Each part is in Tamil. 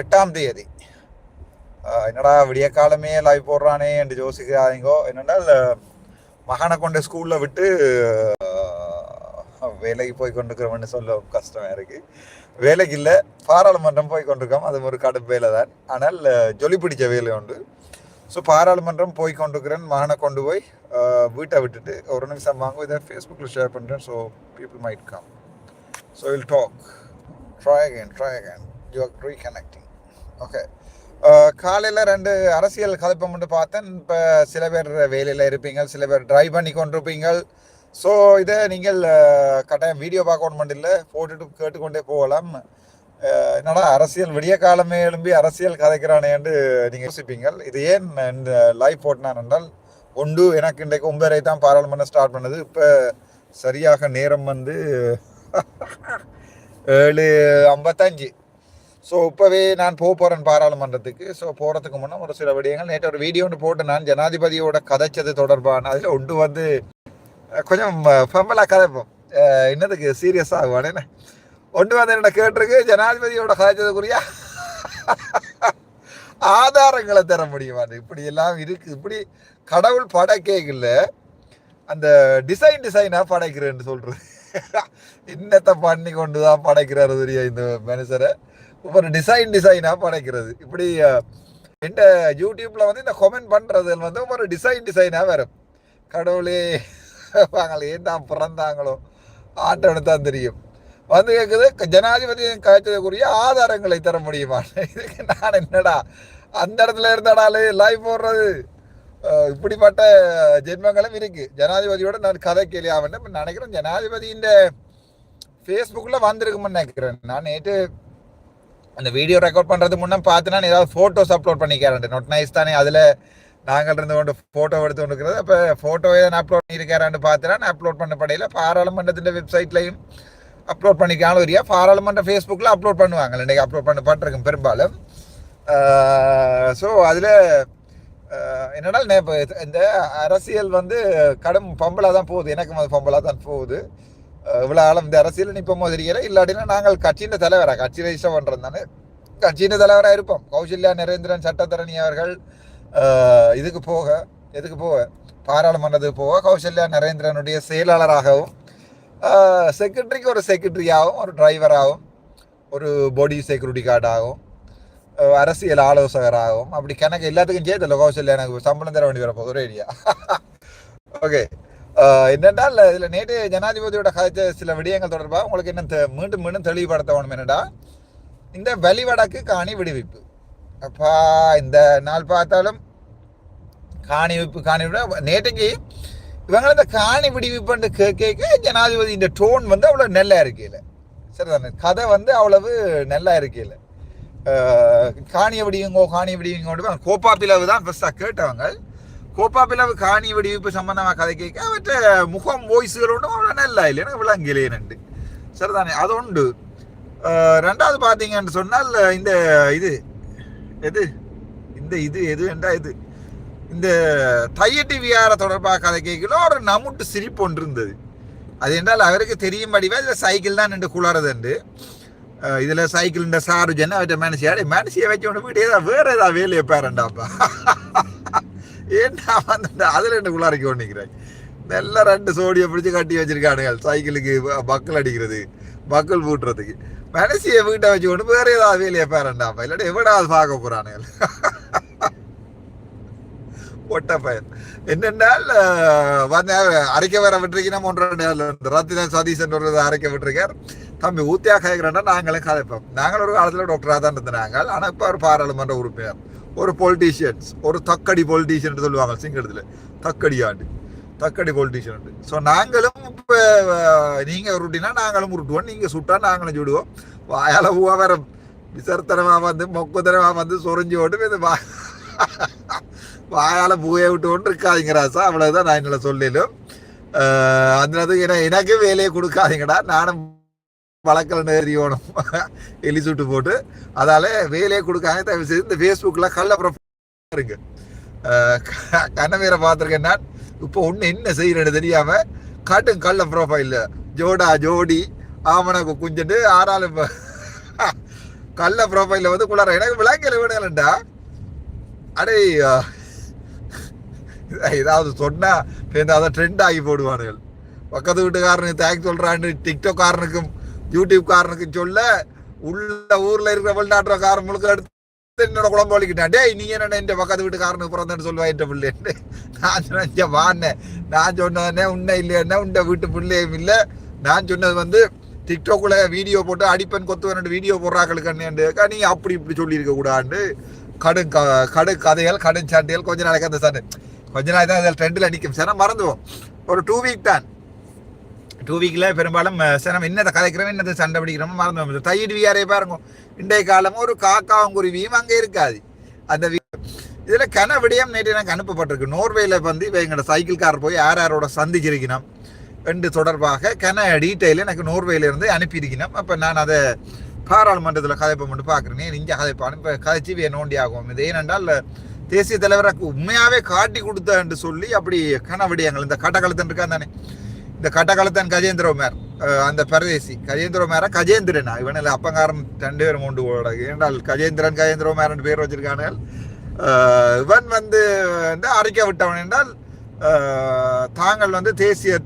எட்டாம் தேதி என்னடா விடிய காலமே லைவ் போடுறானே என்று யோசிக்கிறாதீங்கோ என்னென்னால் மகனை கொண்டு ஸ்கூலில் விட்டு வேலைக்கு போய் கொண்டிருக்கிறோம்னு சொல்ல கஷ்டம் இருக்கு வேலைக்கு இல்லை பாராளுமன்றம் போய் கொண்டிருக்கோம் அது ஒரு கடும் வேலை தான் ஆனால் ஜொலி பிடிச்ச வேலை உண்டு ஸோ பாராளுமன்றம் போய் கொண்டிருக்கிறேன் மகனை கொண்டு போய் வீட்டை விட்டுட்டு ஒரு நிமிஷம் வாங்க இதை ஃபேஸ்புக்கில் ஷேர் பண்ணுறேன் so people might come so will talk try again try again you are reconnecting okay காலையில் ரெண்டு அரசியல் கதைப்பம் மட்டும் பார்த்தேன். இப்போ சில பேர் வேலையில் இருப்பீங்க சில பேர் ட்ரைவ் பண்ணி கொண்டிருப்பீங்க ஸோ இதை நீங்கள் கட்டாயம் வீடியோ பார்க்க ஒன்று இல்லை போட்டுட்டு கேட்டுக்கொண்டே போகலாம். என்னடா அரசியல் விடிய காலமே எழும்பி அரசியல் கதைக்கிறானேன்னு நீங்கள் யோசிப்பீங்க இது ஏன் இந்த லைவ் போட்டினான் என்றால் ஒன்று எனக்கு இன்றைக்கு ஒன்பதரை தான் பாராளுமன்றம் ஸ்டார்ட் பண்ணது. இப்போ சரியாக நேரம் வந்து ஏழு ஐம்பத்தஞ்சு. ஸோ இப்போவே நான் போக போகிறேன் பாராளுமன்றத்துக்கு. ஸோ போகிறதுக்கு முன்னே ஒரு சில விடயங்கள். நேற்று ஒரு வீடியோ ஒன்று போட்டு நான் ஜனாதிபதியோட கதைச்சது தொடர்பான அதில் ஒன்று வந்து கொஞ்சம் ஃபம்பலாக கதைப்போம். இன்னதுக்கு என்னதுக்கு? சீரியஸாக ஆகுவானே ஒன்று வந்து என்ன கேட்டிருக்கு ஜனாதிபதியோட கதைச்சதுக்குரிய ஆதாரங்களை தர முடியுமான்னு இப்படி எல்லாம் இருக்குது இப்படி கடவுள் படைக்கைகள்ல அந்த டிசைன் டிசைனாக படைக்கிறேன்னு சொல்றது. இன்னத்தை பண்ணி கொண்டு தான் படைக்கிறாரு இந்த மனுஷரை? ஒரு டிசைன் டிசைனாக படைக்கிறது. இப்படி இந்த யூடியூப்பில் வந்து இந்த கொமெண்ட் பண்ணுறது வந்து ஒரு டிசைன் டிசைனாக வரும். கடவுளே வாங்களே தான் பிறந்தாங்களோ? ஆட்டம் தான் தெரியும். வந்து கேட்குது ஜனாதிபதி காய்ச்சதுக்குரிய ஆதாரங்களை தர முடியுமா? இதுக்கு நான் என்னடா அந்த இடத்துல இருந்தடாலே லைவ் போடுறது? இப்படிப்பட்ட ஜென்மங்களும் இருக்குது ஜனாதிபதியோட நான் கதை கேள்வியாவன் நினைக்கிறேன். ஜனாதிபதியின் ஃபேஸ்புக்கில் வந்திருக்குமென்னு நினைக்கிறேன். நான் நேற்று அந்த வீடியோ ரெக்கார்ட் பண்ணுறது முன்னே பார்த்து நான் ஏதாவது ஃபோட்டோஸ் அப்லோட் பண்ணிக்கிறேன் நொட் நைஸ் தானே அதில் நாங்கள் இருந்து கொண்டு ஃபோட்டோ எடுத்து கொண்டிருக்கிறது அப்போ ஃபோட்டோ எதனா அப்லோட் பண்ணியிருக்காரான்னு பார்த்து நான் அப்லோட் பண்ண படையில் பாராளுமன்றத்தின் வெப்சைட்லையும் அப்லோட் பண்ணிக்காலும். வரியா பாராளுமன்ற ஃபேஸ்புக்கில் அப்லோட் பண்ணுவாங்க. இன்றைக்கி அப்லோட் பண்ணப்பட்டிருக்கும் பெரும்பாலும். ஸோ அதில் என்னடா இப்போ இந்த அரசியல் வந்து கடும் பம்பலாக தான் போகுது. எனக்கும் அது பம்பலாக தான் போகுது. இவ்வளோ ஆளும் இந்த அரசியல் நிற்போமோ தெரியல இல்லாட்டினா நாங்கள் கட்சியின் தலைவராக கட்சி ரெஜிஸ்டர் பண்ணுறது தானே? கட்சியின் தலைவராக இருப்போம். கௌசல்யா நரேந்திரன் சட்டத்தரணி அவர்கள் இதுக்கு போக எதுக்கு போக? பாராளுமன்றத்துக்கு போக கௌசல்யா நரேந்திரனுடைய செயலாளராகவும் செக்ரட்டரிக்கு ஒரு செக்ரட்டரியாகவும் ஒரு டிரைவராகவும் ஒரு பாடி செக்யூரிட்டி கார்டாகவும் அரசியல் ஆலோசகராகவும் அப்படி கணக்கு எல்லாத்துக்கும் சேர்த்து கௌசல்யா எனக்கு சம்பளம் தர வேண்டி வரப்போகுது ஒரு ஐடியா ஓகே என்னென்றால் இதில் நேற்று ஜனாதிபதியோட கதைச்ச சில விடயங்கள் தொடர்பாக உங்களுக்கு என்ன மீண்டும் மீண்டும் தெளிவுபடுத்த வேணும் என்னடா? இந்த வெளிவடக்கு காணி விடுவிப்பு. அப்பா இந்த நாள் பார்த்தாலும் காணி விப்பு காணி விட நேற்றுக்கு இவங்க இந்த காணி விடுவிப்புன்னு கேட்க ஜனாதிபதி இந்த டோன் வந்து அவ்வளோ நல்லா இருக்கையில். சரிதானே? கதை வந்து அவ்வளவு நல்லா இருக்கையில். காணிய விடியுங்கோ காணிய விடியுங்கோ கோப்பா பிளவு தான் ஃபஸ்ட்டாக கேட்டவங்க. கோப்பாப்பிலவு காணி வெடிவிப்பு சம்பந்தமாக கதை கேட்க அவற்ற முகம் வாய்ஸுகளோடும் அவ்வளோ நல்லா இல்லை எனக்கு விளங்கலையே சரிதானே அது உண்டு ரெண்டாவது பார்த்தீங்கன்னு சொன்னால் இந்த இது எது இந்த இது எது என்றா இது இந்த தையட்டி வியார தொடர்பாக கதை கேட்கல ஒரு நமுட்டு சிரிப்பு ஒன்று இருந்தது அது என்றால் அவருக்கு தெரியும் தெரியும்படிவா இதில் சைக்கிள் தான் நின்று குளறதுண்டு இதில் சைக்கிள் இந்த சாரு அவற்றை மனுஷியா மனுஷியை வச்சு ஒன்று வீட்டு ஏதாவது வேறு ஏதாவது வேலையை பேரண்டாப்பா ஏன்டா வந்து அதில் என்ன உள்ளாரிக்க ஒன்றுக்கிறேன் நல்ல ரெண்டு சோடியை பிடிச்சி கட்டி வச்சிருக்கானுங்க. சைக்கிளுக்கு பக்கல் அடிக்கிறது பக்கல் பூட்டுறதுக்கு. மனசியை வீட்டை வச்சு கொண்டு வேற ஏதாவது வேலையை பேரண்டாப்பா இல்லாட்டி எவ்வளவு பார்க்க போறானுங்க? ஒட்ட பயன். என்னென்னால் அஹ், வந்து அரைக்க வேற விட்டுருக்கீங்கன்னா ஒன்றரை ரத்தின சதீசன் ஒரு அரைக்க விட்டுருக்கார். தம்பி ஊத்தியா கேட்கிறேன்னா நாங்களும் கதைப்போம். நாங்கள் ஒரு காலத்தில் டாக்டராக தான் இருந்தாங்க ஆனால் இப்போ ஒரு பாராளுமன்ற உறுப்பினர். ஒரு பொலிட்டீஷியன்ஸ் ஒரு தக்கடி பொலிட்டீஷியன் சொல்லுவாங்க சிங்கடத்தில் தக்கடி ஆண்டு. தக்கடி பொலிட்டீஷியன் உண்டு. ஸோ நாங்களும் இப்போ நீங்கள் உருட்டினா நாங்களும் உருட்டுவோம். நீங்கள் சுட்டா நாங்களும் சுடுவோம். வாயால் பூவா வேற விசர்த்தனமாக வந்து மொக்குத்தனமாக வந்து சொரிஞ்சு ஓட்டு இது வா வாயால் பூவையை விட்டு கொண்டு இருக்காதீங்க ராசா. அவ்வளோதான் நான் என்னோட சொல்லலும். அந்த ஏன்னா எனக்கு வேலையை கொடுக்காதீங்கடா. நானும் வழக்கல் எறியணும் எலி சுட்டு போட்டு அதால வேலையை கொடுக்காங்க தயவு செய்து இந்த ஃபேஸ்புக்கில் கள்ள ப்ரொஃபைல் இருக்கு கண்ணவீரை பார்த்துருக்கேன் நான். இப்போ ஒன்று என்ன செய்யறேன்னு தெரியாம காட்டும் கள்ள ப்ரொஃபைல் ஜோடா ஜோடி ஆமனா குஞ்சுட்டு ஆறாலும் கள்ள ப்ரொஃபைலில் வந்து குளார எனக்கு விளக்கல விடலண்டா அடே ஏதாவது சொன்னால் பேருந்து அதை ட்ரெண்ட் ஆகி போடுவானுகள். பக்கத்து வீட்டுக்காரனுக்கு தேங்க்ஸ் சொல்கிறான்னு டிக்டாக் யூடியூப்காரனுக்கு யூடியூப் சொல்ல உள்ள ஊர்ல இருக்கிற வெளிநாட்டுற காரன் முழுக்க எடுத்து என்னோட குழம்பு வலிக்கிட்டான். டேய் நீ என்ன என் பக்கத்து வீட்டுக்காரனுக்கு பிறந்தேன்னு சொல்லுவா என்ற பிள்ளைன்னு நான் சொன்னேன் வானேன் நான் சொன்னதுனே உன்னை இல்லைன்னா உண்ட வீட்டு பிள்ளையும் இல்லை. நான் சொன்னது வந்து டிக்டாக்ல வீடியோ போட்டு அடிப்பன் கொத்துவன் வீடியோ போடுறாக்களுக்கு அண்ணேண்டு நீ அப்படி இப்படி சொல்லியிருக்க கூடாண்டு கடும் க- கடு கதைகள் கடும் சண்டைகள் கொஞ்ச நாளைக்கு அந்த சண்டை. கொஞ்ச நாளைக்கு தான் அதில் ட்ரெண்டில் நிற்கும். சார் மறந்துவோம் ஒரு டூ வீக் தான். டூ வீக்கில் பெரும்பாலும் அஹ், என்னத்தை கதைக்கிறோம் என்னத்தை சண்டை பிடிக்கிறோம் மறந்து தயிர் வியாரே பாருங்க. இன்றைய காலமும் ஒரு காக்காவும் குருவியும் அங்கே இருக்காது. அந்த வி- கன விடயம் நேற்று எனக்கு அனுப்பப்பட்டிருக்கு. நோர்வேல வந்து இப்போ எங்களோட சைக்கிள் கார் போய் யார் யாரோட சந்திச்சிருக்கணும். என்று தொடர்பாக கன டீட்டெயில் எனக்கு நோர்வேலேருந்து அனுப்பியிருக்கணும். அப்போ நான் அதை பாராளுமன்றத்தில் கதைப்பை மட்டும் பார்க்குறேன். இங்கே கதைப்பான்? இப்போ கதைச்சி நோண்டி ஆகும்? இது ஏனென்றால் தேசிய தலைவரை உண்மையாகவே காட்டி கொடுத்தேன் என்று சொல்லி அப்படி கன விடயங்கள் இந்த கட்டக்கலத்தன் இருக்கான் தானே. இந்த கட்டக்கழுத்தன் கஜேந்திர மேர் அந்த பரதேசி. கஜேந்திர மேர கஜேந்திரனா? இல்லை அப்பங்காரன் ரெண்டு பேரும் கொண்டு போட. ஏன்னால் கஜேந்திரன் கஜேந்திர மேரன் பேர் வச்சிருக்கானுகள். இவன் வந்து வந்து அறிக்கை விட்டவன் என்றால் தாங்கள் வந்து தேசிய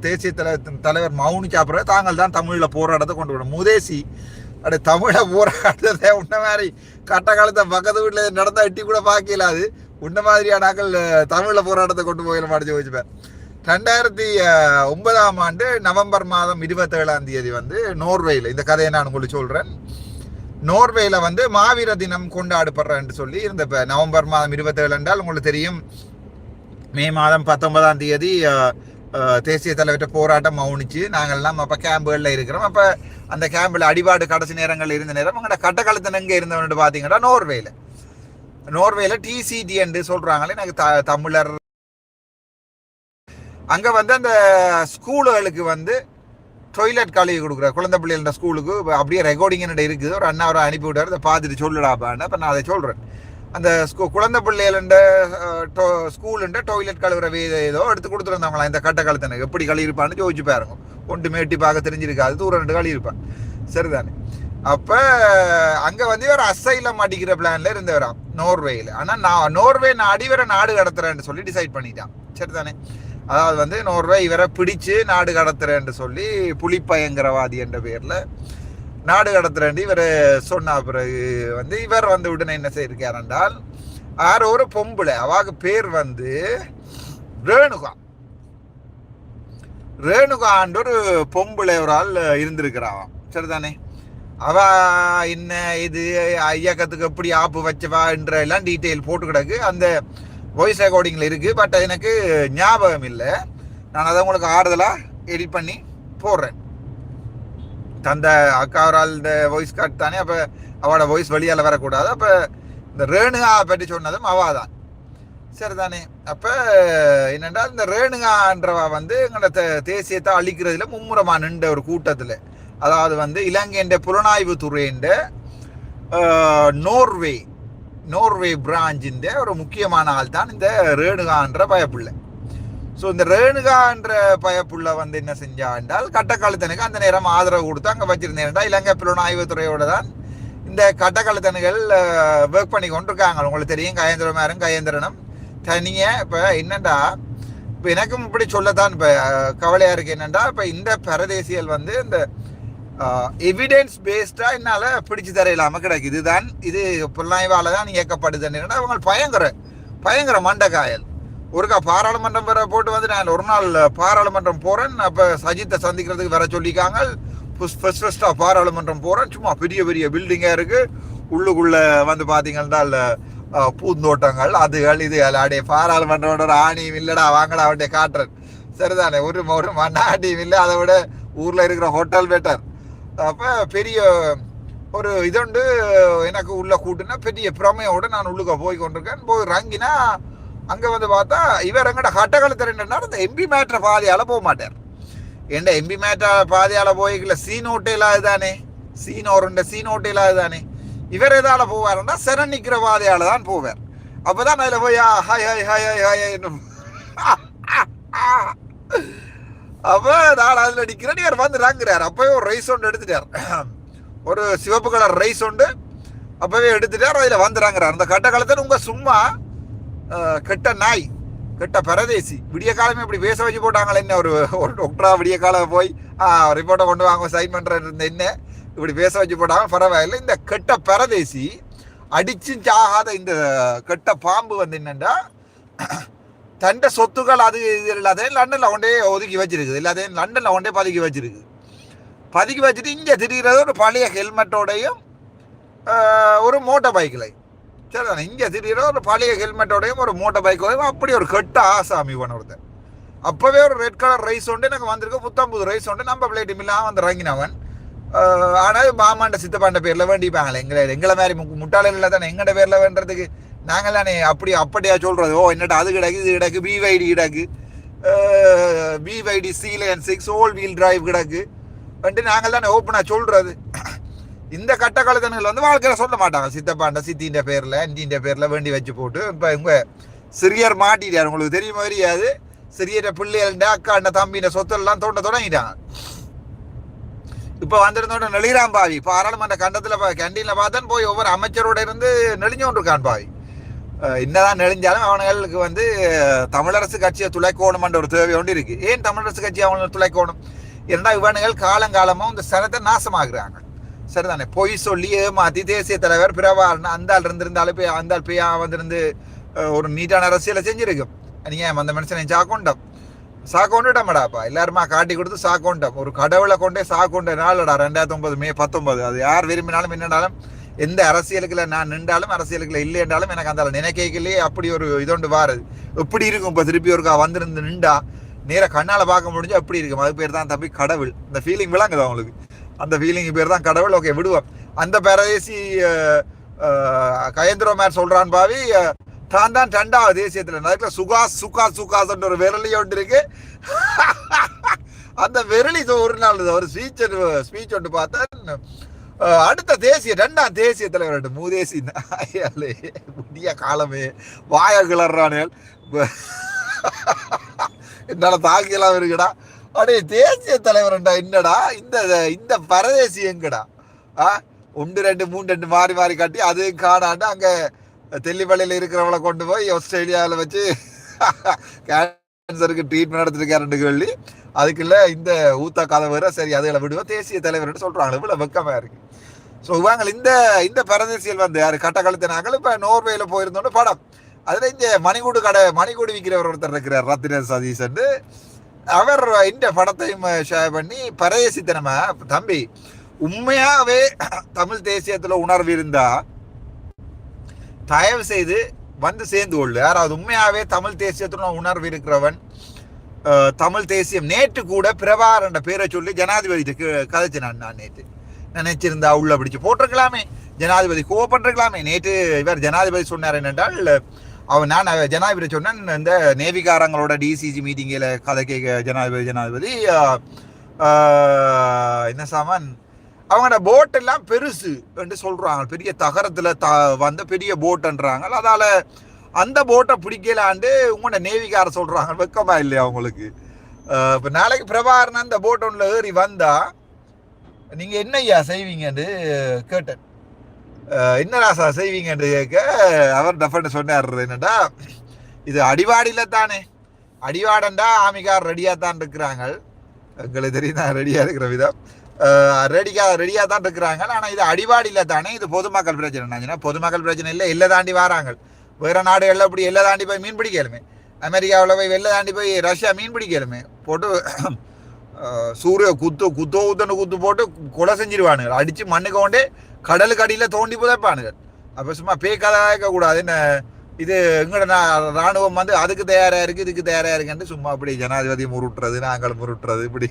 தேசிய தல- தலைவர் மௌனிக்கு அப்புறம் தாங்கள் தான் தமிழில் போராட்டத்தை கொண்டு வரணும். முதேசி அப்படி தமிழை போராட்டத்தை உன்ன மாதிரி கட்ட காலத்தை பக்கத்து வீட்டில் நடந்தால் எட்டி கூட பார்க்கலாது. உன்ன மாதிரியான ஆக்கள் தமிழில் போராட்டத்தை கொண்டு போயிட மாட்டேன் வச்சுப்பேன் ரெண்டாயிரத்தி ஒன்பதாம் ஆண்டு நவம்பர் மாதம் இருபத்தேழாம் தேதி வந்து நோர்வேயில் இந்த கதையை நான் உங்களுக்கு சொல்கிறேன் நோர்வேயில் வந்து மாவீர தினம் கொண்டாடப்படுறேன்னு சொல்லி இருந்த இப்போ நவம்பர் மாதம் இருபத்தேழு என்றால் உங்களுக்கு தெரியும். மே மாதம் பத்தொன்பதாம் தேதி தேசிய தலைவர்கிட்ட போராட்டம் மௌனிச்சு நாங்கள்லாம் அப்போ கேம்புகளில் இருக்கிறோம். அப்போ அந்த கேம்பில் அடிபாடு கடைசி நேரங்கள் இருந்த நேரம் அங்கே கட்டக்காலத்தில் எங்கே இருந்தவன்ட்டு பார்த்தீங்கன்னா நோர்வேயில் நோர்வேயில் டிசிடி என்று சொல்கிறாங்களே எனக்கு த தமிழர் அங்கே வந்து அந்த ஸ்கூலுகளுக்கு வந்து டொய்லெட் கழுவி கொடுக்குற குழந்தை பிள்ளைகள ஸ்கூலுக்கு அப்படியே ரெக்கார்டிங் என்ன இருக்குது. ஒரு அண்ணா அவரை அனுப்பி விட்டார். அதை பார்த்துட்டு சொல்லுடாப்பான்னு இப்போ நான் அதை சொல்கிறேன் அந்த ஸ்கூ குழந்தை பிள்ளைகள ஸ்கூலுண்ட டொய்லெட் கழுவுற வே ஏதோ எடுத்து கொடுத்துருந்தாங்களா இந்த கட்ட காலத்தனுக்கு எப்படி கழுவிருப்பான்னு யோசிச்சு பாருங்க. ஒன்று மேட்டி பார்க்க தெரிஞ்சிருக்காது. தூரம் ரெண்டு கழுவிருப்பான் சரிதானே? அப்போ அங்கே வந்து இவர் அசைலம் அடிக்கிற பிளான்ல இருந்தவராம். நோர்வேயில் ஆனால் நான் நோர்வே நான் அடிவர நாடு கடத்துறேன்னு சொல்லி டிசைட் பண்ணிட்டான். சரிதானே? அதாவது வந்து நூறுரூவா இவரை பிடிச்சு நாடு கடத்துறேன்னு சொல்லி புலிப்பயங்கரவாதி என்ற பேரில் நாடு கடத்துறேன் இவர் சொன்ன பிறகு வந்து இவர் வந்து உடனே என்ன செய்யிருக்கார் என்றால் ஆறு ஒரு பொம்பளை அவாக்கு பேர் வந்து ரேணுகா. ரேணுகான்ற ஒரு பொம்பளை ஒரு ஆள் இருந்திருக்கிறாவாம் சரிதானே? அவ என்ன இது ஐயக்கத்துக்கு எப்படி ஆப்பு வச்சவா என்ற எல்லாம் டீட்டெயில் போட்டு கிடக்கு. அந்த வாய்ஸ் ரெக்கார்டிங்கில் இருக்குது பட் எனக்கு ஞாபகம் இல்லை. நான் அதை உங்களுக்கு ஆறுதலாக எடிட் பண்ணி போடுறேன். தந்த அக்கா இந்த வாய்ஸ் கார்டு தானே அப்போ அவளோட வாய்ஸ் வெளியால் வரக்கூடாது. அப்போ இந்த ரேணுகா பற்றி சொன்னதும் அவா தான். சரிதானே? அப்போ என்னென்றால் இந்த ரேணுகான்றவ வந்து எங்களோட தே- தேசியத்தை அழிக்கிறதுல மும்முரமாக நின்ற ஒரு கூட்டத்தில். அதாவது வந்து இலங்கையின் புலனாய்வு துறையின் நோர்வே நோர்வே பிராஞ்சின் ஒரு முக்கியமான ஆள் தான் இந்த ரேணுகான்ற பயப்புள்ள. ஸோ இந்த ரேணுகான்ற பயப்புள்ள வந்து என்ன செஞ்சா என்றால் கட்டக்காலத்தனுக்கு அந்த நேரம் ஆதரவு கொடுத்து அங்கே வச்சிருந்தேன்டா இலங்கை பிள்ளை துறையோட தான் இந்த கட்டக்காலத்தனுகள் ஒர்க் பண்ணி கொண்டிருக்காங்க. உங்களுக்கு தெரியும் கயேந்திரமாரும் கயேந்திரனும். தனியாக இப்போ என்னண்டா இப்போ எனக்கும் இப்படி சொல்லத்தான் இப்போ கவலையாக இருக்கு என்னண்டா இப்போ இந்த பரதேசியல் வந்து இந்த எவிடென்ஸ் பேஸ்டா என்னால பிடிச்சு தர இல்லாம கிடைக்குது இதுதான் இது புலனாய்வால தான் இயக்கப்படுதுன்னு அவங்க பயங்கர பயங்கர மண்டகாயல் ஒருக்கா பாராளுமன்றம் வர போட்டு வந்து நான் ஒரு நாள் பாராளுமன்றம் போறேன். அப்ப சஜித்தை சந்திக்கிறதுக்கு வர சொல்லிக்காங்க ஃபர்ஸ்ட் ஃபர்ஸ்டா பாராளுமன்றம் போறேன். சும்மா பெரிய பெரிய பில்டிங்கா இருக்கு. உள்ளுக்குள்ள வந்து பாத்தீங்கன்னா பூந்தோட்டங்கள் அதுகள் இதுகள் அப்படியே பாராளுமன்றோட ஒரு ஆணியும் இல்லடா வாங்கடா அவன்கிட்ட காட்டுறேன். சரிதானே? ஒரு ஒரு மண்ணாட்டியும் இல்லை. அதை விட ஊர்ல இருக்கிற ஹோட்டல் பெட்டர் அப்போ பெரிய ஒரு இதுண்டு எனக்கு உள்ள கூட்டுனா பெரிய பிரமையோடு நான் உள்ளுக்க போய் கொண்டிருக்கேன். போய் ரங்கினா அங்கே வந்து பார்த்தா இவர் எங்கட கட்டகலத்தில் என்னன்னா இந்த எம்பி மேட்ரை பாதையால் போக மாட்டார். எந்த எம்பி மேட்ர பாதையால் போய்க்கல சீன் ஓட்டையில அதுதானே சீன் ஒரு சீன் ஓட்டையில் அதுதானே இவர் எதால் போவாருன்னா சரண் நிற்கிற பாதையால் தான் போவார். அப்போ தான் அதில் போய் hi hi hi hi hi என்னும். அப்ப நான் அதுல நிக்கிறேன். இவர் வந்து ரங்குறார் அப்பவே ஒரு ரைஸ் ஒன்று எடுத்துட்டார். ஒரு சிவப்பு கலர் ரைஸ் ஒன்று அப்பவே எடுத்துட்டார். அதில் வந்துறாங்கிறார் அந்த கட்ட காலத்தில் உங்க சும்மா கெட்ட நாய் கெட்ட பரதேசி விடிய காலமே இப்படி பேச வச்சு போட்டாங்களே என்ன ஒரு ஒரு டாக்டரா விடிய காலம் போய் ரிப்போர்ட்டை கொண்டு வாங்க சைன் பண்றது இருந்த என்ன? இப்படி பேச வச்சு போட்டாங்க. பரவாயில்லை. இந்த கெட்ட பரதேசி அடிச்சும் சாகாத இந்த கெட்ட பாம்பு வந்து என்னென்னா தண்ட சொத்துக்கள் அது இது எல்லாத்தையும் லண்டனில் கொண்டே ஒதுக்கி வச்சிருக்குது எல்லாத்தையும் லண்டனில் கொண்டே பதுக்கி வச்சிருக்கு பதுக்கி வச்சுட்டு இங்கே திடீர்றது ஒரு பழைய ஹெல்மெட்டோடையும் ஒரு மோட்டார் பைக்கில் சரிதானே இங்கே திடீர்னு ஒரு பழைய ஹெல்மெட்டோடையும் ஒரு மோட்டர் பைக்கோடையும் அப்படி ஒரு கெட்ட ஆசாமி பண்ண ஒருத்தன் அப்போவே ஒரு ரெட் கலர் ரைஸ் உண்டு எனக்கு வந்திருக்கு புத்தம்புது ரைஸ் உண்டு நம்ம பிளேட் இல்லாமல் வந்து இறங்கினவன் ஆனால் மாமாண்ட சித்தப்பாண்ட பேரில் வேண்டிப்பாங்களே எங்களை எங்களை மாதிரி மு தானே எங்கள்ட பேரில் வேண்டதுக்கு நாங்கள் தானே அப்படி அப்படியா சொல்கிறது ஓ என்னடா அது கிடக்கு இது கிடக்கு பிவைடி கிடக்கு. BYD Sealion six all wheel drive கிடக்கு. வந்துட்டு நாங்கள் தானே ஓப்பனாக சொல்கிறது இந்த கட்ட வந்து வாழ்க்கையில் சொல்ல மாட்டாங்க. சித்தப்பாண்ட சித்தின்ற பேரில் அஞ்சின்ற பேரில் வேண்டி வச்சு போட்டு இப்போ இவங்க சிறியர் மாட்டிட்டார். உங்களுக்கு தெரியுமா தெரியாது? சிறியர பிள்ளைகள்ட அக்காண்ட தம்பின சொத்தெல்லாம் தோண்ட தொடங்கிட்டாங்க. இப்போ வந்திருந்தோட நெளிராம் பாவி. பாராளுமன்ற கண்டத்தில் கேண்டீனில் பார்த்தேன் போய் ஒவ்வொரு அமைச்சரோட இருந்து நெளிஞ்சு இருக்கான் பாவி. என்னதான் நெளிஞ்சாலும் அவனுங்களுக்கு வந்து தமிழரசு கட்சியை துளைக்கோணுமென்ற ஒரு தேவை ஒன்று இருக்கு. ஏன் தமிழரசு கட்சி அவங்களுக்கு துளைக்கோணும்? ஏன்னா இவனுங்கள் காலங்காலமும் இந்த சனத்தை நாசமாக்குறாங்க. சரிதானே? பொய் சொல்லி ஏமாத்தி தேசிய தலைவர் பிரபாகரன் அந்த ஆள் இருந்திருந்தாலும் போய் அந்த ஆள் போய் வந்திருந்து ஒரு நீட்டான அரசியலை செஞ்சிருக்கும். நீங்க அந்த மனுஷனை சாக்கொண்டம்? சாக்கொண்டுட்டமாடாப்பா? எல்லாருமா காட்டி கொடுத்து சாக்கொண்டோம். ஒரு கடவுளை கொண்டே சாக்கொண்ட நாளடா ரெண்டாயிரத்தி ஒன்பது மே பத்தொன்பது. அது யார் விரும்பினாலும் என்னன்னாலும் எந்த அரசியலுக்குள்ள நான் நின்றாலும் அரசியலுக்குள்ள இல்லை என்றாலும் எனக்கு அந்த நினைக்கைகளே அப்படி ஒரு இதொண்டு வாருது எப்படி இருக்கும். இப்போ திருப்பி ஒருக்கா வந்திருந்து நின்றா நேராக கண்ணால் பார்க்க முடிஞ்சா எப்படி இருக்கும். அது பேர் தான் தம்பி கடவுள். இந்த ஃபீலிங் விளங்குது அவங்களுக்கு அந்த ஃபீலிங் பேர் தான் கடவுள். ஓகே விடுவோம். அந்த பரதேசி கயந்திரமார் சொல்கிறான் பாவி தான் தான் ரெண்டாவது தேசியத்தில். அதுக்குள்ள சுகாஸ் சுகா சுகாஸ்ன்ற ஒரு விரலி ஒன்று இருக்கு. அந்த விரலி ஒரு நாள் ஒரு ஸ்பீச் ஸ்பீச் ஒன்று பார்த்தேன் அடுத்த தேசிய ரெண்டாம் தேசிய தலைவர் மூதேசி நாயாலே. புதிய காலமே. வாய கிளறானேல் என்னால தாக்கியெல்லாம் இருக்குடா. அடே தேசிய தலைவர்டா என்னடா? இந்த இந்த பரதேசி எங்கடா? ஆ? ஒன்று ரெண்டு மூணு ரெண்டு மாறி மாறி காட்டி அது காணாண்டு அங்கே தெல்லிப்பள்ளியில் இருக்கிறவளை கொண்டு போய் ஆஸ்திரேலியாவில் வச்சு கேன்சருக்கு ட்ரீட்மெண்ட் எடுத்துருக்காருன்னு கேள்வி. அதுக்குள்ள இந்த ஊத்தா கதை வேற சரி அதுகளை விடுவோம். தேசிய தலைவர்னு சொல்றாங்க. இவ்வளவு வெக்கமா இருக்கு. ஸோ இவங்க இந்த இந்த பரதேசியல் வந்து யாரு? கட்ட கழுத்தினாங்க இப்போ நோர்வேல போயிருந்தோன்னு படம். அதில் இந்த மணிகூடு கடை மணிக்கூடு விற்கிறவர் ஒருத்தர் இருக்கிறார் ரத்தின சதீஷன் அவர் இந்த படத்தையும் ஷேர் பண்ணி பரதேசித்தனமா தம்பி உண்மையாவே தமிழ் தேசியத்துல உணர்வு இருந்தா தயவு செய்து வந்து சேர்ந்து கொள்ளு. யாராவது உண்மையாவே தமிழ் தேசியத்துல உணர்வு இருக்கிறவன் தமிழ் தேசியம் நேற்று கூட பிரபார் என்ற பேரை சொல்லி ஜனாதிபதி கதைச்சு நான் நான் நேற்று நினைச்சிருந்தா உள்ள பிடிச்சு போட்டிருக்கலாமே. ஜனாதிபதி கோவப்பட்டிருக்கலாமே நேற்று இவர் ஜனாதிபதி சொன்னார் என்னென்றால் அவன் நான் ஜனாதிபதி சொன்னேன் இந்த நேவிகாரங்களோட டிசிஜி மீட்டிங்கில் கதை கேட்க ஜனாதிபதி ஜனாதிபதி என்ன சாமான்? அவங்களோட போட்டெல்லாம் பெருசு என்று சொல்கிறாங்க பெரிய தகரத்தில் த வந்த பெரிய போட்டுன்றாங்க அதால் அந்த போட்டை பிடிக்கலாண்டு உங்களோட நேவிகார சொல்கிறாங்க வெக்கமா இல்லையா அவங்களுக்கு இப்போ நாளைக்கு பிரபாகரன் அந்த போட் ஒன்றில் ஏறி வந்தா நீங்கள் என்ன ஐயா செய்வீங்கன்னு கேட்டேன். என்ன ராசா செய்வீங்கன்னு கேட்க அவர் டஃபன் சொன்னார் என்னடா இது அடிவாடியில் தானே. அடிவாடண்டா ஆமிகார் ரெடியாக தான் இருக்கிறாங்க. எங்களுக்கு தெரியும் தான் ரெடியாக இருக்கிற விதம். ரெடிக்காக ரெடியாக தான் இருக்கிறாங்க. ஆனால் இது அடிவாடியில் தானே இது பொதுமக்கள் பிரச்சனை. நான் பொதுமக்கள் பிரச்சனை இல்லை இல்லை தாண்டி வராங்க. வேற நாடுகளில் இப்படி எல்லை தாண்டி போய் மீன் பிடிக்கலுமே. அமெரிக்காவில் போய் வெளில தாண்டி போய் ரஷ்யா மீன் பிடிக்கலுமே. போட்டு சூரிய குத்து குத்தோ குத்தன்னு குத்து போட்டு கொலை செஞ்சிருவானுங்க. அடித்து மண்ணுக்கு கொண்டே கடலுக்கு அடியில் தோண்டி புதைப்பானுங்க. அப்போ சும்மா பேக்காத இருக்கக்கூடாது. என்ன இது எங்கட ராணுவம் வந்து அதுக்கு தயாராக இருக்குது இதுக்கு தயாராக இருக்குன்னு சும்மா அப்படி ஜனாதிபதி முருட்டுறது நாங்கள் முருட்டுறது இப்படி.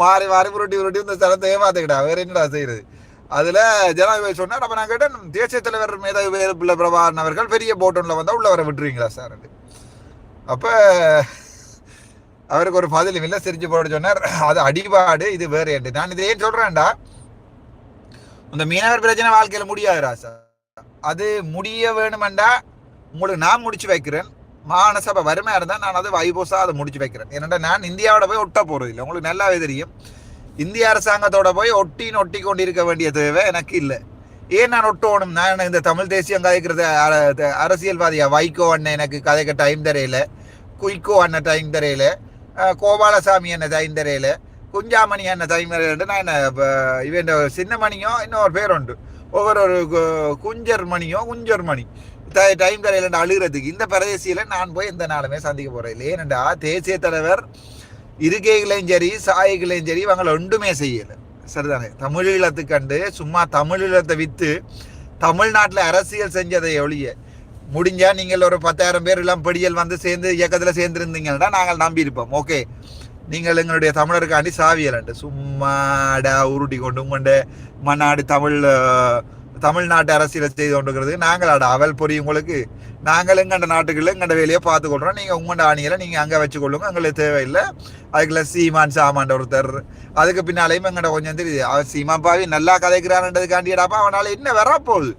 மாறி மாறி முருட்டி முருட்டி இந்த ஸ்தலத்தை ஏமாத்துக்கிட்டா. வேறு என்னடா செய்யறது அதுல ஜனாதிபதி சொன்னார். அப்ப நான் கேட்டேன் தேசிய தலைவர் மேதாவி பிள்ளை பிரபாகரன் அவர்கள் பெரிய போட்டோன்ல வந்தா உள்ள வர விட்டுருவீங்களா சார் அப்ப அவருக்கு ஒரு பதிலும் இல்லை சிரிச்சு போட சொன்னார். அது அடிபாடு இது வேற என்று நான் இதை ஏன் சொல்றேன்டா? இந்த மீனவர் பிரச்சனை வாழ்க்கையில முடியாது ராசா அது முடிய வேணுமெண்டா உங்களுக்கு நான் முடிச்சு வைக்கிறேன். மாகாண சபை வறுமையா இருந்தா நான் அதை வைபோசா அதை முடிச்சு வைக்கிறேன். ஏன்னா நான் இந்தியாவோட போய் ஒட்ட போறது இல்லை உங்களுக்கு நல்லாவே தெரியும். இந்திய அரசாங்கத்தோட போய் ஒட்டின்னு ஒட்டி கொண்டிருக்க வேண்டிய தேவை எனக்கு இல்லை. ஏன் நான் ஒட்டணும்? நான் இந்த தமிழ் தேசியம் கதைக்கிறது அர- த- அரசியல்வாதியா? வைகோ அண்ணன் எனக்கு கதைக்க டைம் தரையில குயிக்கோ அண்ணன் டைம் தரையில கோபாலசாமி அண்ணன் டைம் தரையில குஞ்சாமணி அண்ணன் டைம் தரையில நான் என்ன இவன் சின்ன இன்னொரு பேர் உண்டு ஒவ்வொரு ஒரு கு- குஞ்சர் மணியோ குஞ்சர் மணி டைம் தரையில அழுகிறதுக்கு இந்த பிரதேசியில நான் போய் எந்த நாளுமே சந்திக்க போறேன் இல்லை ஏனென்றா தேசிய தலைவர் இருக்கைகளையும் சரி சாயைகளையும் சரி இவங்களை ஒன்றுமே செய்யலை. சரிதானே? தமிழீழத்து கண்டு சும்மா தமிழீழத்தை விற்று தமிழ்நாட்டில் அரசியல் செஞ்சதை ஒழிய முடிஞ்சால் நீங்கள் ஒரு பத்தாயிரம் பேர் எல்லாம் படியல் வந்து சேர்ந்து இயக்கத்தில் சேர்ந்துருந்தீங்கன்னா நாங்கள் நம்பி இருப்போம் ஓகே. நீங்கள் எங்களுடைய தமிழருக்காண்டி சாவியலண்டு சும்மாடா உருட்டி கொண்டு கொண்டு மன்னாடு தமிழ் தமிழ்நாட்டு அரசியலை செய்து கொண்டிருக்கிறது. நாங்களாடா அவல் பொறி உங்களுக்கு. நாங்கள் எங்கண்ட நாட்டுக்குள்ள எங்கண்ட வேலையை பார்த்துக்கொள்கிறோம் நீங்கள் உங்கள்ட உங்கண்ட நீங்கள் அங்கே வச்சுக்கொள்ளுங்க எங்களுக்கு தேவையில்லை. அதுக்குள்ள சீமான் சாமான் ஒருத்தர். அதுக்கு பின்னாலேயும் எங்கட கொஞ்சம் தெரியுது. அவன் சீமான் பாவி நல்லா கதைக்கிறான்றதுக்காண்டியடாப்பா? அவனால் என்ன வரப்போகுது?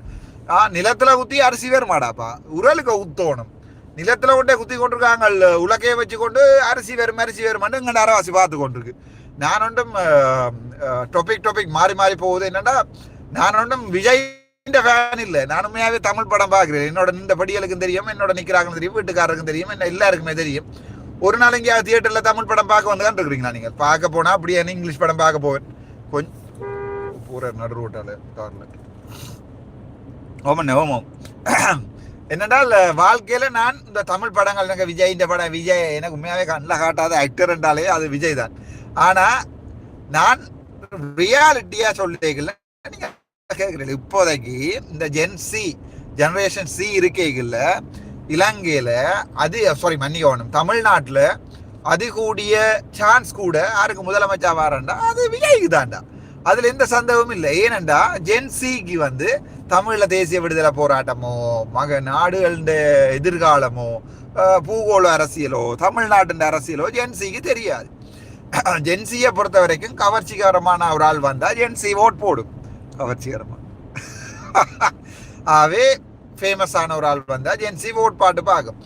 ஆ நிலத்தில் குத்தி அரிசி வருமாடாப்பா உரலுக்கு உத்தோணும் நிலத்தில் கொண்டே குத்தி கொண்டிருக்காங்க உலக்கையை வச்சு கொண்டு அரிசி வரும் அரிசி வருமான்னு எங்க அரவாசி பார்த்து கொண்டிருக்கு. நான் ஒன்றும் டொபிக் டொபிக் மாறி மாறி போகுது. என்னென்னா நான் ஒன்றும் விஜய் ஃபேன் இல்லை. நான் உண்மையாவே தமிழ் படம் பார்க்குறேன். என்னோட இந்த படிகளுக்கும் தெரியும் என்னோட நிக்கிறாங்களுக்கும் தெரியும் வீட்டுக்காரருக்கும் தெரியும் என்ன எல்லாருக்குமே தெரியும். ஒரு நாள் எங்கேயாவது தியேட்டரில் தமிழ் படம் பார்க்க வந்து இருக்கிறீங்களா நீங்கள் பார்க்க போனால் அப்படியே இங்கிலீஷ் படம் பார்க்க போவேன். கொஞ்சம் பூரா நடு ரோட்டால் கார்ல ஓமண்ணே ஓமம் என்னென்றால் வாழ்க்கையில் நான் இந்த தமிழ் படங்கள் எனக்கு விஜய் இந்த படம் விஜய் எனக்கு உண்மையாவே கண்ணில் காட்டாத ஆக்டர் என்றாலே அது விஜய் தான். ஆனால் நான் ரியாலிட்டியாக சொல்லிட்டேங்கல்ல கேட்குறீங்க இப்போதைக்கு இந்த ஜென்சி ஜெனரேஷன் சி இருக்கேங்கல்ல இலங்கையில அது சாரி மன்னிக்கணும் தமிழ்நாட்டுல அது கூடிய சான்ஸ் கூட யாருக்கு முதலமைச்சா வாரண்டா? அது விஜய்க்கு தான்டா அதுல எந்த சந்தேகமும் இல்லை. ஏனண்டா ஜென்சிக்கு வந்து தமிழ்ல தேசிய விடுதலை போராட்டமோ மக நாடுகள எதிர்காலமோ பூகோள அரசியலோ தமிழ்நாட்டின் அரசியலோ ஜென்சிக்கு தெரியாது. ஜென்சியை பொறுத்த வரைக்கும் கவர்ச்சிகரமான ஒரு ஆள் வந்தா ஜென்சி ஓட் போடும். கவர்ச்சிகரமா ஆகவே ஃபேமஸான ஒரு ஆள் வந்தா ஜென்சி ஓட் பாட்டு பார்க்கும்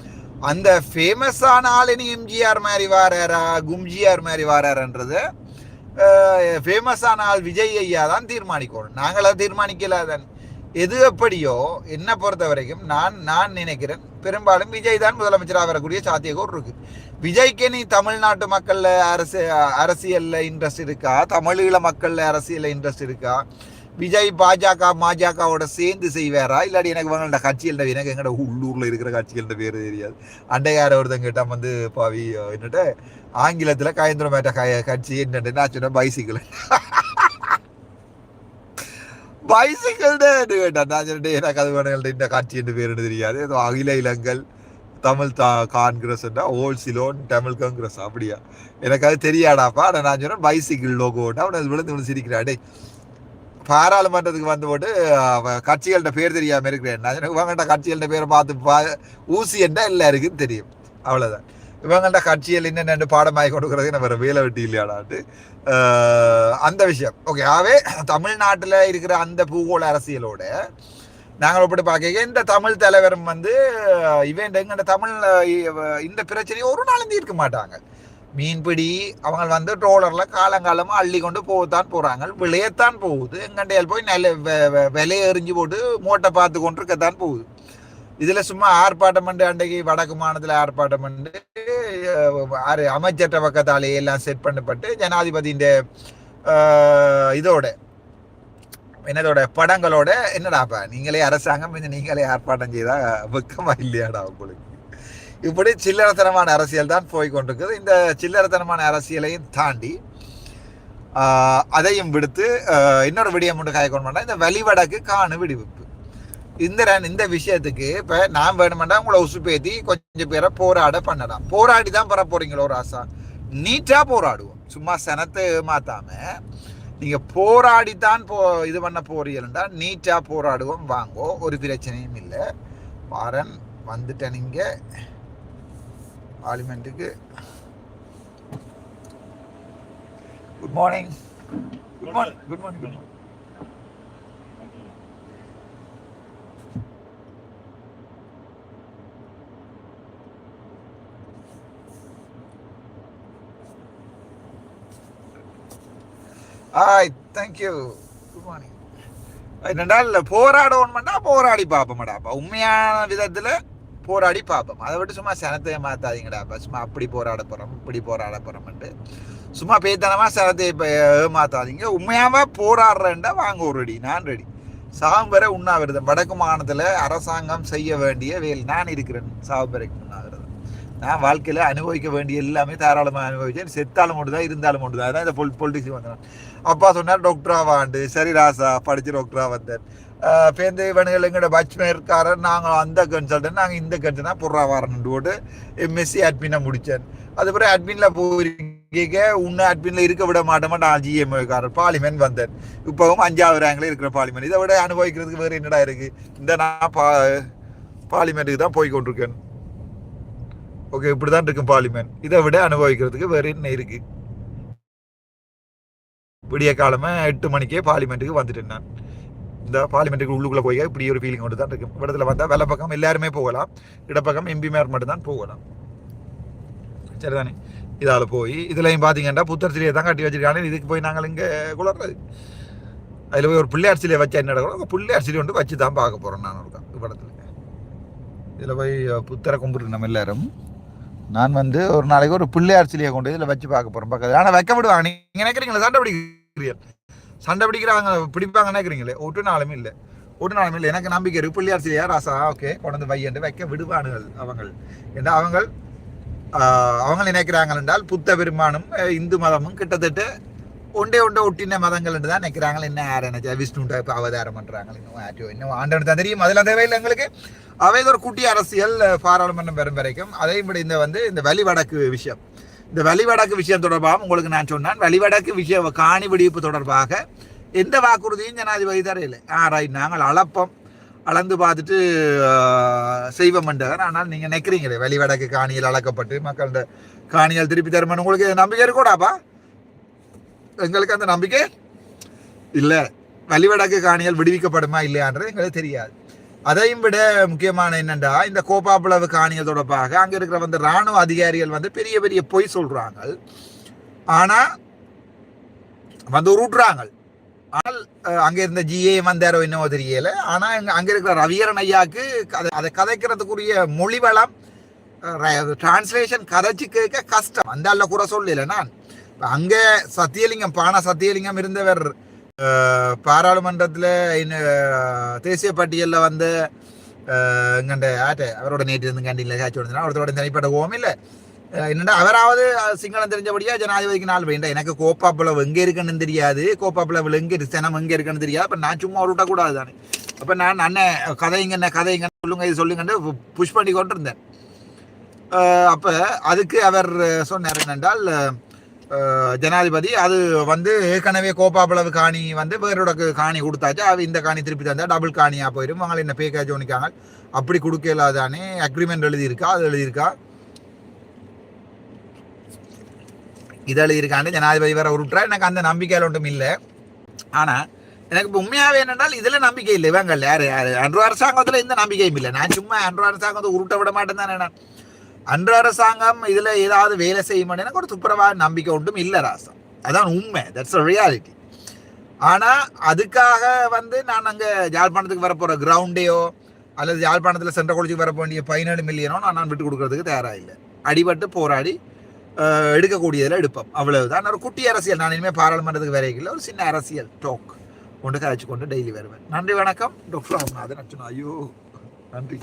அந்த ஃபேமஸான ஆள் இனி எம்ஜிஆர் மாதிரி வாராரா கும்ஜிஆர் மாதிரி வாராருன்றது ஃபேமஸான ஆள் விஜய் ஐயா தான் தீர்மானிக்கணும். நாங்களா தீர்மானிக்கல தான் எது எப்படியோ என்னை பொறுத்த வரைக்கும் நான் நான் நினைக்கிறேன் பெரும்பாலும் விஜய் தான் முதலமைச்சராக வரக்கூடிய சாத்தியக்கூறு இருக்கு. விஜய்க்கு நீ தமிழ்நாட்டு மக்கள்ல அரசு அரசியலில் இன்ட்ரெஸ்ட் இருக்கா? தமிழீழ மக்கள்ல அரசியலில் இன்ட்ரெஸ்ட் இருக்கா? விஜய் பாஜக மாஜகவோட சேர்ந்து செய்வாரா? இல்லாட்டி எனக்கு இவங்களோட கட்சிகள்ட எனக்கு எங்கட உள்ளூர்ல இருக்கிற கட்சிகள்ட பேரு தெரியாது. அண்டையார ஒருத்தங்க கிட்ட வந்து பாவி என்னட்ட ஆங்கிலத்துல கயந்திரமேட்ட க கட்சி என்னட்டு நான் சொன்னேன் பைசிக்கிள் பைசிக்கிள் கேட்டேன் நான் சொன்னேன் எனக்கு அது வேணும் இந்த கட்சி என்று பேருன்னு தெரியாது. ஏதோ அகில இளங்கள் தமிழ் தா காங்கிரஸ் ஓல் சிலோன் தமிழ் காங்கிரஸ் அப்படியா? எனக்கு அது தெரியாடாப்பா? ஆனால் நான் சொன்னேன் பைசிக்கிள் லோகோட்டா அவனை விழுந்து விழுந்து சிரிக்கிறாடே பாராளுமன்றத்துக்கு வந்து போட்டு கட்சிகள்கிட்ட பேர் தெரியாமல் இருக்கிறேன். நான் இவங்கள்ட்ட கட்சிகள்கிட்ட பேரை பார்த்து பா ஊசி என்ன இல்லை இருக்குன்னு தெரியும். அவ்வளோதான் இவங்கள்ட்ட கட்சிகள் என்னென்ன பாடமாகி கொடுக்குறதுக்கு நம்ம வேலை வெட்டி இல்லையாடாட்டு அந்த விஷயம். ஓகே ஆகவே தமிழ்நாட்டில் இருக்கிற அந்த பூகோள அரசியலோட நாங்கள் இப்படி பார்க்க இந்த தமிழ் தலைவரும் வந்து இவன் எங்கள்ட தமிழ் இந்த பிரச்சனையை ஒரு நாளும் தீர்க்க மாட்டாங்க. மீன்பிடி அவங்க வந்து ட்ரோலரில் காலங்காலமாக அள்ளி கொண்டு போகத்தான் போகிறாங்க விளையத்தான் போகுது. எங்கண்டையால் போய் நல்ல வெ- விலையை எறிஞ்சு போட்டு மூட்டை பார்த்து கொண்டு இருக்கத்தான் போகுது. இதில் சும்மா ஆர்ப்பாட்டம் பண்ணி அன்றைக்கு வடக்கு மாநிலத்தில் ஆர்ப்பாட்டம் பண்ணி ஆறு அமைச்சர்கிட்ட பக்கத்தாலே எல்லாம் செட் பண்ணப்பட்டு ஜனாதிபதியின் இதோட என்னதோட படங்களோட என்னடாப்பா? நீங்களே அரசாங்கம் நீங்களே ஆர்ப்பாட்டம் செய்தா வெக்கமா இல்லையாடா உங்களுக்கு? இப்படி சில்லறத்தனமான அரசியல் தான் போய் கொண்டிருக்குது இந்த சில்லறத்தனமான அரசியலையும் தாண்டி அதையும் விடுத்து இன்னொரு விடியம் ஒன்று காய்க்கொண்டு பண்ணா இந்த வழிவடக்கு காணு விடுவிப்பு. இந்த இந்த விஷயத்துக்கு இப்போ நான் வேணுமெண்டா உங்களை உசுப்பேத்தி கொஞ்சம் பேரை போராட பண்ணலாம். போராடி தான் பெற ஒரு ஆசை நீட்டாக போராடுவோம். சும்மா சனத்தை ஏமாத்தாமல் நீங்கள் போராடி போராடித்தான் போ இது பண்ண போறீங்கன்னா நீட்டாக போராடுவோம் வாங்கோ ஒரு பிரச்சனையும் இல்லை. வாரன் வந்துட்டேன் நீங்கள் பார்லிமெண்ட்டுக்கு good morning good morning good morning good morning ஆய் தேங்க்யூ குட் மார்னிங் என்னென்றால் போராடணும்னா போராடி பார்ப்போம்டாப்பா உண்மையான விதத்தில் போராடி பார்ப்போம் அதை விட்டு சும்மா சனத்தை மாத்தாதீங்கடாப்பா சும்மா அப்படி போராட போகிறோம் இப்படி போராட போகிறோம்ட்டு சும்மா பேத்தனமாக சனத்தை இப்போ ஏமாத்தாதீங்க. உண்மையாம போராடுறேன்டா வாங்க ஒரு ரெடி நான் ரெடி. சாம்பரை உண்ணாவிரதம். வடக்கு மாநிலத்தில் அரசாங்கம் செய்ய வேண்டிய வேல். நான் இருக்கிறேன் சாம்பரைக்கு. நான் வாழ்க்கையில் அனுபவிக்க வேண்டிய எல்லாமே தாராளமாக அனுபவிச்சேன். செத்தாலும் ஒன்று தான் இருந்தாலும் ஒன்று தான் அதான் இந்த பொல் பொலிட்டிக்ஸ் வந்தேன் அப்பா சொன்னார் டாக்டராக வாண்டு. சரி ராசா படித்து டாக்டராக வந்தேன். பேருந்து இவனுகள் எங்களோட பட்ச்மேர்காரர் நாங்கள் அந்த கன்சல்டன் நாங்கள் இந்த கன்சல்டன் புறா வரணுன்ட்டு போட்டு எம்எஸ்சி அட்மினை முடித்தேன் அதுக்கப்புறம் அட்மினில் போயிருக்க உன்னை அட்மினில் இருக்க விட மாட்டோமா நான் ஜிஎம்ஏக்காரர் பார்லிமெண்ட் வந்தேன். இப்போவும் அஞ்சாவது ரேங்கில் இருக்கிற பார்லிமெண்ட் இதை விட அனுபவிக்கிறதுக்கு வேறு என்னடா இருக்குது இந்த நான் பா பார்லிமெண்ட்டுக்கு தான் போய் கொண்டிருக்கேன். ஓகே இப்படி தான் இருக்கும் பார்லிமெண்ட் இதை விட அனுபவிக்கிறதுக்கு வேறு என்ன இருக்குது விடிய காலமாக எட்டு மணிக்கே பார்லிமெண்ட்டுக்கு வந்துட்டேன் நான். இந்த பார்லிமெண்ட்டுக்கு உள்ளுக்குள்ளே போய் இப்படி ஒரு ஃபீலிங் கொண்டு தான் இருக்கும் இடத்துல வந்தால் வெள்ள பக்கம் எல்லாருமே போகலாம். இடப்பக்கம் எம்பிமார் மட்டும்தான் போகலாம். போகலாம் சரிதானே? இதால் போய் இதுலையும் பார்த்தீங்கன்னா புத்தர் சிலையை தான் கட்டி வச்சிருக்காங்க. இதுக்கு போய் நாங்கள் இங்கே குளர்றது அதில் போய் ஒரு பிள்ளையார் சிலையை வச்சா என்ன நடக்கும்? பிள்ளையார் சிலை வந்து வச்சு தான் பார்க்க போகிறோம் நான் இருக்கேன் படத்தில் இதில் போய் புத்தரை கும்பிட்டு நம்ம எல்லாரும். நான் வந்து ஒரு நாளைக்கு ஒரு பிள்ளையார் சிலையை கொண்டு இதில் வச்சு பார்க்க போகிறோம் பக்கத்தில். ஆனால் வைக்க விடுவாங்க. நீங்கள் நினைக்கிறீங்களா? சண்டை பிடிக்கிறீர்கள். சண்டை பிடிக்கிறாங்க பிடிப்பாங்க நினைக்கிறீங்களே? ஒட்டு நாளுமே இல்லை. ஒட்டு நாளுமே இல்லை. எனக்கு நம்பிக்கை இருக்குது பிள்ளையார் சிலையா ராசா? ஓகே. கொண்டு வையண்டு வைக்க விடுவானுகள் அவங்க ஏன்னா அவங்க அவங்க நினைக்கிறாங்க என்றால் புத்த பெருமானும் இந்து மதமும் கிட்டத்தட்ட ஒண்டே ஒண்டே ஒட்டின மதங்கள் தான் நினைக்கிறாங்க என்ன யார் என்ன விஷ்ணு இப்போ அவதாரம் பண்ணுறாங்க இன்னும் ஆட்டோ இன்னும் ஆண்டவன் தான் தெரியும். அதில் தேவையில்லை எங்களுக்கு. அவை ஒரு குட்டி அரசியல் பாராளுமன்றம் பெறும் வரைக்கும். அதையும் விட இந்த வந்து இந்த வழிவடக்கு விஷயம். இந்த வழிவடக்கு விஷயம் தொடர்பாக உங்களுக்கு நான் சொன்னேன். வழிவடக்கு விஷயம் காணி வெடிப்பு தொடர்பாக எந்த வாக்குறுதியும் ஜனாதிபதி தரையில் ஆ ரைட் நாங்கள் அளப்பம் அளந்து பார்த்துட்டு செய்வோம் என்றவர் ஆனால் நீங்கள் நினைக்கிறீங்களே வழிவடக்கு காணியில் அளக்கப்பட்டு மக்களோட காணிகள் திருப்பி தருமானு உங்களுக்கு நம்பிக்கை இருக்கக்கூடாப்பா எங்களுக்கு அந்த நம்பிக்கை இல்லை. வழிவடக்கு காணிகள் விடுவிக்கப்படுமா இல்லையான்றது எங்களுக்கு தெரியாது. அதையும் விட முக்கியமான என்னென்றா இந்த கோப்பாப்புளவு காணிகள் தொடர்பாக அங்கே இருக்கிற வந்து இராணுவ அதிகாரிகள் வந்து பெரிய பெரிய பொய் சொல்கிறாங்க ஆனால் வந்து உருட்டுறாங்க ஆனால் அங்கே இருந்த ஜிஏ வந்தாரோ என்னவோ தெரியல. ஆனால் அங்கே இருக்கிற ரவியரன் ஐயாவுக்கு அதை கதைக்கிறதுக்குரிய மொழி வளம் டிரான்ஸ்லேஷன் கதைச்சு கேட்க கஷ்டம். அந்த அல்ல கூட சொல்லல நான். அங்கே சத்தியலிங்கம் பானா சத்தியலிங்கம் இருந்தவர் பாராளுமன்றத்தில் தேசிய பட்டியலில் வந்து எங்கண்ட ஆட்ட அவரோட நேற்று இருந்து கேண்டீனில் காட்சி வந்துனா ஒருத்தரோட தனிப்பட்ட கோவம் இல்லை. என்னடா அவராவது சிங்களம் தெரிஞ்சபடியா ஜனாதிபதிக்கு நாள் வேண்டாம் எனக்கு கோப்பாப்புலவு எங்கே இருக்குன்னு தெரியாது. கோப்பாப்புலவில் எங்கே சனம் எங்கே இருக்குன்னு தெரியாது. அப்போ நான் சும்மா அவரு விட்டக்கூடாது தானே. அப்போ நான் அண்ணன் கதைங்க என்ன கதைங்க சொல்லுங்க இது சொல்லுங்கன்னு புஷ் பண்ணி கொண்டிருந்தேன். அப்போ அதுக்கு அவர் சொன்னார் என்னென்றால் ஜனாதிபதி அது வந்து ஏற்கனவே கோப்பாப்பளவு காணி வந்து வேறோட காணி கொடுத்தாச்சு. அவ இந்த காணி திருப்பி தந்தா டபுள் காணியாக போயிடும் அவங்களை என்ன பேக்கேஜ் ஒன்றுக்காங்க அப்படி கொடுக்கல தானே அக்ரிமெண்ட் எழுதியிருக்கா? அது எழுதியிருக்கா? இது எழுதியிருக்காண்டு ஜனாதிபதி வேற உருட்டுறா. எனக்கு அந்த நம்பிக்கையில் ஒன்றும் இல்லை. ஆனால் எனக்கு இப்போ உண்மையாகவே என்னென்னால் இதில் நம்பிக்கை இல்லை. இவங்க யார்? யார்? அன்று அரசாங்கத்தில் எந்த நம்பிக்கையும் இல்லை. நான் சும்மா அன்று அரசாங்கத்தை உருட்ட விட மாட்டேன் தானே நான். அன்று அரசாங்கம் இதில் ஏதாவது வேலை செய்யும் எனக்கு ஒரு துப்புரவாக நம்பிக்கை ஒன்றும் இல்லை ராசா. அதான் உண்மை. தட்ஸ் அ ரியாலிட்டி ஆனால் அதுக்காக வந்து நான் அங்கே யாழ்ப்பாணத்துக்கு வரப்போகிற கிரவுண்டையோ அல்லது யாழ்ப்பாணத்தில் சென்ற குளிச்சுக்கு வர வேண்டிய பதினேழு மில்லியனோ நான் நான் விட்டு கொடுக்கறதுக்கு தயாராக இல்லை. அடிபட்டு போராடி எடுக்கக்கூடியதில் எடுப்போம். அவ்வளவுதான். ஒரு குட்டி அரசியல். நான் இனிமேல் பாராளுமன்றத்துக்கு வரைக்கும் ஒரு சின்ன அரசியல் டோக் கொண்டு கழிச்சு கொண்டு டெய்லி வருவேன். நன்றி வணக்கம். டாக்டர் ராமநாதன் ஐயோ நன்றி.